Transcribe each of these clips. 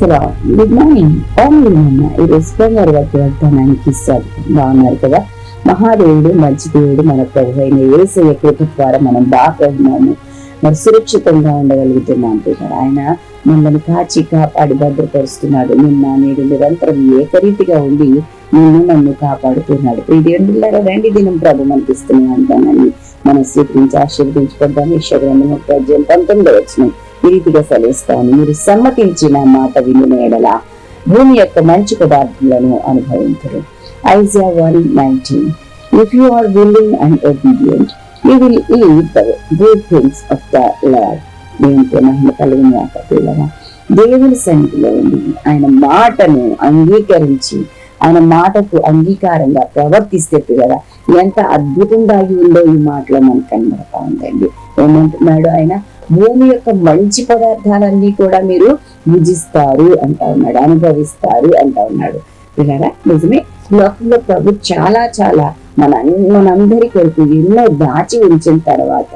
Price good morning only నాన్న ఈరోజు సోమవారి వారి వాగ్దానానికి స్వాగతం బాగున్నారు కదా? మహాదేవుడు మంచి దేవుడు మన ప్రభు అయిన ఏసయ్య కృప ద్వారా మనం బాగా ఉన్నాము. మరి సురక్షితంగా ఉండగలుగుతున్నాం ప్రియులారా. ఆయన మిమ్మల్ని కాచి కాపాడి భద్రపరుస్తున్నాడు. నిన్న నేడు నిరంతరం ఏకరీతిగా ఉండి నిన్ను నన్ను కాపాడుతున్నాడు. ప్రియులారా రండి దినం ప్రభు మనకిస్తున్న అంటానని మనం స్వీకరించి ఆశీర్వదించుకుంటాం. ఈశ్వరం పద్యం పంతొమ్మిది వచ్చినాయి ప్రీతిగా సెలవిస్తాను మీరు సమ్మతించిన మాట వినిన ఎడల భూమి యొక్క మంచి పదార్థాలను అనుభవించరు. Isaiah one nineteen. If you are willing and obedient you will eat the good things of the land దేవునితో మహిమ కలిగిన పిల్లరా దేవుని సన్నిధిలో ఉండి ఆయన మాటను అంగీకరించి ఆయన మాటకు అంగీకారంగా ప్రవర్తిస్తే పిల్లరా ఎంత అద్భుతం దాగి ఉందో ఈ మాటలో మనకు కనబడతా ఉందండి. ఏమంటున్నాడు ఆయన? భూమి యొక్క మంచి పదార్థాలన్నీ కూడా మీరు భుజిస్తారు అంటా ఉన్నాడు అనుభవిస్తారు అంటా ఉన్నాడు. విన్నారా? నిజమే? లోకంలో ప్రభు చాలా చాలా మన మనందరి కొరకు ఎన్నో దాచి ఉంచిన తర్వాత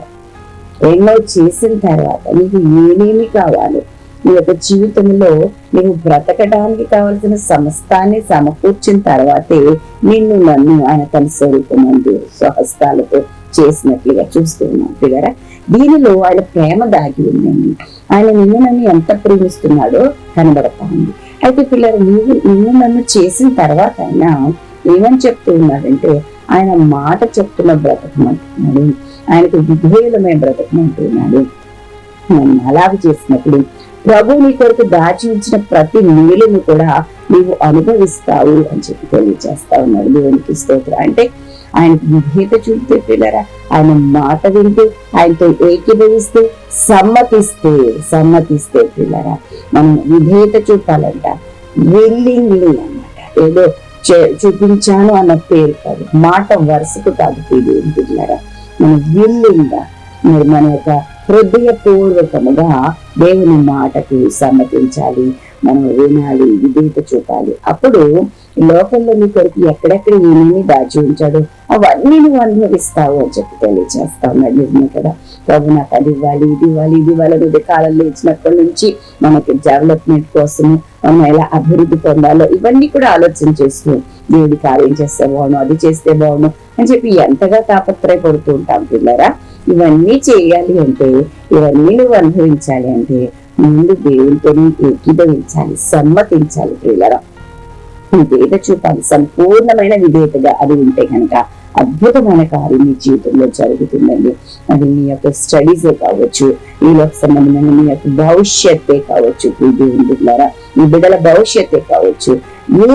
ఎన్నో చేసిన తర్వాత నీకు ఏమేమి కావాలో? నీ యొక్క జీవితంలో నీవు బ్రతకడానికి కావలసిన సమస్తాన్ని సమకూర్చిన తర్వాతే నిన్ను నన్ను ఆయన తన స్వరూపమందు స్వహస్తాలతో చేసినట్లుగా చూస్తూ ఉన్నాం పిల్లరా దీనిలో ఆయన ప్రేమ దాగి ఉందండి. ఆయన నిన్ను నన్ను ఎంత ప్రేమిస్తున్నాడో కనబడతా ఉంది. అయితే పిల్లలు నీవు నిన్ను నన్ను చేసిన తర్వాత ఆయన ఏమని చెప్తూ ఉన్నాడంటే ఆయన మాట చెప్తున్న బ్రతకమంటున్నాడు. ఆయనకు బ్రతకం బ్రతకమంటున్నాడు మనం అలాగ చేసినప్పుడు ప్రభు నీ కొరకు దాచి ఉంచిన ప్రతి మేలును కూడా నీవు అనుభవిస్తావు అని చెప్పి తెలియజేస్తా ఉన్నాడు దేవునికి స్తోత్ర. అంటే ఆయన గీత చూపితే పిల్లరా ఆయన మాట వింటూ ఆయనతో ఏకీభవిస్తే సమ్మతిస్తే సమ్మతిస్తే పిల్లరా మనం విధేయత చూపాలంట. విల్లింగ్లీ అనమాట ఏదో చూపించాను అన్న పేరు కాదు మాట వరుసకు కాదు దేవుని పిల్లరా మనం విల్లింగ్గా మరి మన యొక్క హృదయపూర్వకముగా దేవుని మాటకు సమ్మతించాలి మనం వినాలి విధేయత చూపాలి. అప్పుడు ఈ లోకంలో నీ కొరకు ఎక్కడెక్కడ ఏమేమి దాచి ఉంచాడు అవన్నీ నువ్వు అనుభవిస్తావు అని చెప్పి తెలియజేస్తా ఉన్నాడు నిజమే కదా ప్రభు నాకు అది ఇవ్వాలి ఇది ఇవ్వాలి ఇది ఇవ్వాలి ఉదయ కాలంలో ఇచ్చినప్పటి నుంచి మనకి డెవలప్మెంట్ కోసం మనం ఎలా అభివృద్ధి పొందాలో ఇవన్నీ కూడా ఆలోచన చేస్తూ దేవుడి కార్యం చేస్తే బాగును అది చేస్తే బాగును అని చెప్పి ఎంతగా తాపత్రయపడుతూ ఉంటాం పిల్లరా. ఇవన్నీ చేయాలి అంటే ఇవన్నీ నువ్వు అనుభవించాలి అంటే ముందు దేవునితో ఏకీభవించాలి సమ్మతించాలి పిల్లరా. విధేయత చూపాలి. సంపూర్ణమైన విధేయతగా అది ఉంటే కనుక అద్భుతమైన కార్యం మీ జీవితంలో జరుగుతుందండి. అది మీ యొక్క స్టడీసే కావచ్చు ఈలోకి సంబంధమైన మీ యొక్క భవిష్యత్తే కావచ్చు ఈ దేవుని ద్వారా మీ బిడ్డల భవిష్యత్తే కావచ్చు.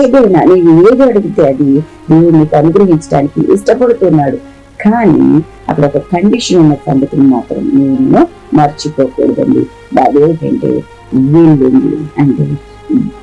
ఏదైనా నీవు ఏది అడిగితే అది దేవుడు అనుగ్రహించడానికి ఇష్టపడుతున్నాడు. కానీ అక్కడ ఒక కండిషన్ ఉన్న సంగతిని మాత్రం నేను మర్చిపోకూడదండి. అదేంటంటే వీళ్ళు అంటే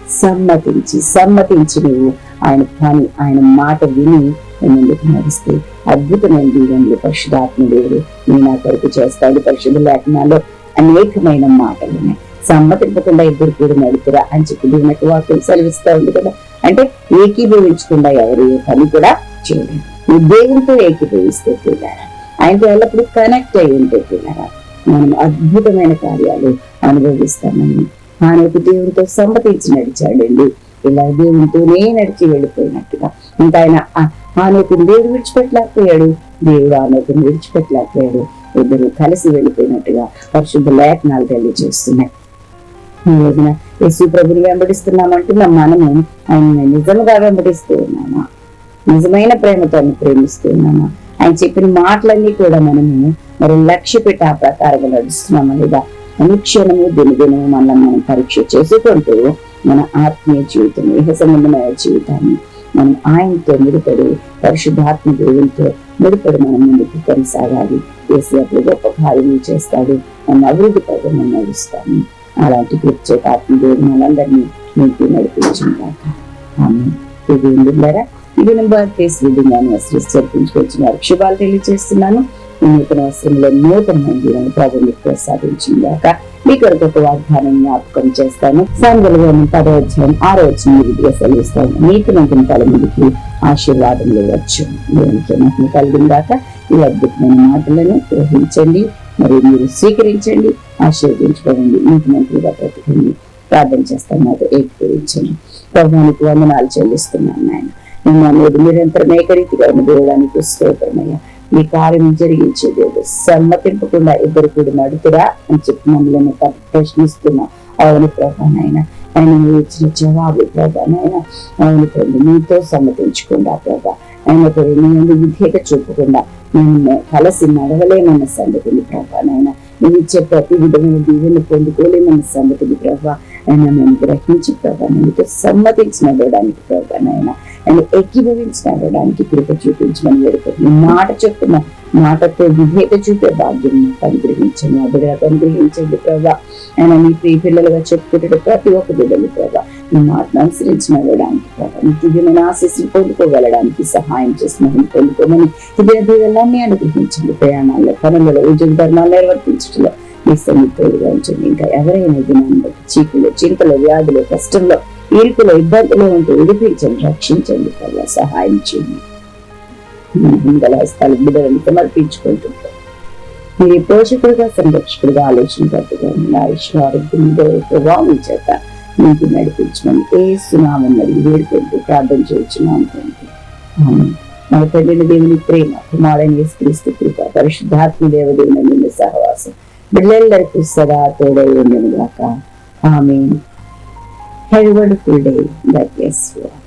సమ్మతించి సమ్మతించి నువ్వు ఆయన పని ఆయన మాట విని ముందుకు నడిస్తే అద్భుతమైన దీవెనలు పరిశుధాత్మ దేవుడు నీ నా కొరకు చేస్తాడు. పరిశుద్ధ లేఖనాల్లో అనేకమైన మాటలు ఉన్నాయి. సమ్మతింపకుండా ఇద్దరు కూడా నడుపురా అని చెప్పి దేవునికి వాక్యం సెలవిస్తూ ఉంది కదా. అంటే ఏకీభవించకుండా ఎవరు ఏ పని కూడా చేయలేరు. నీ దేవునితో ఏకీభవిస్తే తిన్నారా? ఆయనతో ఎల్లప్పుడూ కనెక్ట్ అయి ఉంటే తిన్నారా? మనం అద్భుతమైన కార్యాలు అనుభవిస్తామని ఆనకు దేవునితో సమ్మతించి నడిచాడండి. ఇలా దేవునితోనే నడిచి వెళ్ళిపోయినట్టుగా. ఇంకా ఆయన ఆనకు దేవుడు విడిచిపెట్టలేకపోయాడు. దేవుడు ఆనోకుని విడిచిపెట్టలేకపోయాడు. ఇద్దరు కలిసి వెళ్ళిపోయినట్టుగా పరిశుద్ధ లేఖనాలు తెలియజేస్తున్నాయి. ఈ రోజున యేసు ప్రభుని వెంబడిస్తున్నామంటున్న మనము ఆయన నిజముగా వెంబడిస్తూ ఉన్నామా? నిజమైన ప్రేమతో ఆయన ప్రేమిస్తూ ఉన్నామా? ఆయన చెప్పిన మాటలన్నీ కూడా మనము మరి లక్ష్య పెట్టి ఆ ప్రకారంగా నడుస్తున్నామా లేదా? అనుక్షణము దినదినము మనల్ని మనం పరీక్ష చేసుకుంటూ మన ఆత్మీయ జీవితం ఇహ జీవితాన్ని మనం ఆయనతో ముడిపడి పరిశుద్ధాత్మ దేవునితో ముడిపడి మనం ముందుకు కొనసాగాలి. ఏసీ అప్పుడు గొప్ప కార్యం చేస్తాడు. మనం అభివృద్ధి పదం నడుస్తాము. అలాంటి కృత్య ఆత్మ దేవుడు మనందరినీ మీకు నడిపించుగాక ఆమె ఇది ఇది బర్త్డేస్ వెడ్డింగ్ యానివర్సరీ జరిపించుకొచ్చినారు శుభాలు తెలియజేస్తున్నాను. నూతన వస్త్రంలో నూతన జీవన ప్రభుత్వం ప్రసాదించిందాక మీ కొరకు ఒక వాగ్దానం జ్ఞాపకం చేస్తాను. సాంగల్లోని పదో అధ్యాయం ఆరో వచ్చిన విధిగా సెలవిస్తాను. నీతి మంత్రిని తల మీదకి ఆశీర్వాదంలో వచ్చు దేవునికి మహిమ కలిగిందాక ఈ అద్భుతమైన మాటలను గ్రహించండి. మరియు మీరు స్వీకరించండి. ఆశీర్వదించుకోండి. నీతి మంత్రిగా ప్రతిని ప్రార్థన చేస్తాను నాతో ఏకీకరించండి ప్రభుత్వానికి వందనాలు చెల్లిస్తున్నాను నాయన. నిన్న మీరు నిరంతరం ఏకరీతిగా ఉన్న దేవుడానికి స్తోత్రమయ్యా మీ కార్యం జరిగించే దేవుడు సమ్మతింపకుండా ఇద్దరు కూడా నడుతురా అని చెప్పి మమ్మల్ని ప- ప్రశ్నిస్తున్నా. అవును ప్రభా ఆయన మీరు ఇచ్చిన జవాబు ప్రభా అవును ప్రభు మీతో సమ్మతించకుండా ప్రభా. ఆయన ప్రభు మీ ముందు విధేయత చూపకుండా మేము కలిసి నడవలేమన్న సంగతిని ప్రభా నాయన. ఇచ్చే ప్రతి విధమైన దీవెని పొందుకోలేమన్న సంగతిని ప్రభా ఆయన మేము గ్రహించి ప్రభా మీతో సమ్మతించి నడవడానికి ప్రభా ఆయన ఆయన ఎక్కిభవించి నడవడానికి కృప చూపించమని వేడుకుంటున్నాను. మాట చెప్తున్న మాటతో విధేత చూపే భాగ్యం మాకు అనుగ్రహించండి అభిరాత అనుగ్రహించండి ప్రభా. ఆయన మీ ప్రియ పిల్లలుగా చెప్పుకుంటే ప్రతి ఒక్క బిడ్డలు ప్రభా మీ మాటను అనుసరించి నడవడానికి ప్రభా మీ దివ్యమైన ఆశీస్సులు పొందుకోగలడానికి సహాయం చేసిన పొందుకోమని దివ్య దీవెనలన్నీ అనుగ్రహించండి. ప్రయాణాల్లో పనులలో ఉద్యోగ ధర్మాలు నిర్వర్తించడంలో మీ సన్నిధిగా ఉంచండి. ఇంకా ఎవరైనా దినాన్ని చీకులు చింతలు వ్యాధులు కష్టంలో ఈర్పులో ఇబ్బందులు ఉంటూ విడిపించండి రక్షించండి ప్రభా సహాయం చేయండి. హిందల స్థలం బిడ్డలను సమర్పించుకుంటుంటాం. మీరు పోషకుడుగా సంరక్షకుడుగా ఆలోచనకర్తగా ఆయుష్వారోగ్యం ప్రభావం చేత మీకు నడిపించమని ఏ సునామం మరియు వేడుకుంటూ ప్రార్థన చేయించున్నాం మన తండ్రిని దేవుని ప్రేమ కుమారుని యేసుక్రీస్తు కృప పరిశుద్ధాత్మ దేవదేవుని నిన్న సహవాసం బిడ్డలందరికీ సదా తోడై ఉండను గాక ఆమె Have a wonderful day.